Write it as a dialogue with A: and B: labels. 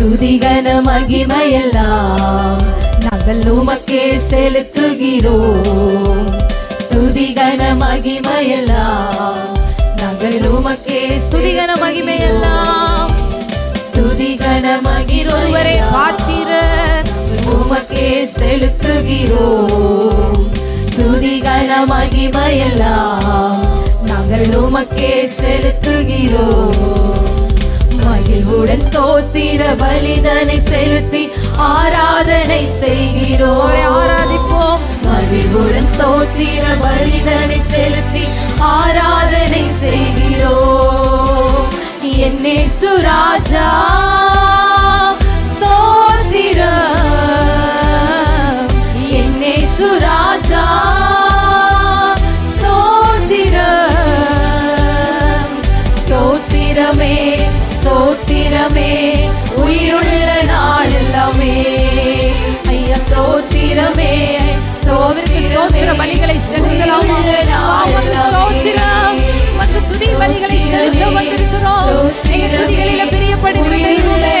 A: துதிகன மகிமையெல்லாம் நாங்கள் உமக்கே செலுத்துகிறோம். துதிகன மகிமையெல்லாம் நாங்கள் உமக்கே
B: துதிகன மகிமையெல்லாம்
A: துதிகன மகிழ்வரே
B: பாத்திரர்
A: உமக்கே செலுத்துகிறோம். துதிகன மகிமையெல்லாம் நாங்கள் உமக்கே செலுத்துகிறோம். ஸ்தோத்திர பலிதனை செலுத்தி ஆராதனை செய்கிறோம்.
B: ஆராதிப்போம்.
A: மகிழ்வுடன் ஸ்தோத்திர பலிதனை செலுத்தி ஆராதனை செய்கிறோம். என்னே சுராஜா
B: பலிகளை செலுத்த துதிகளில பிரியப்படுகிறீர்களே.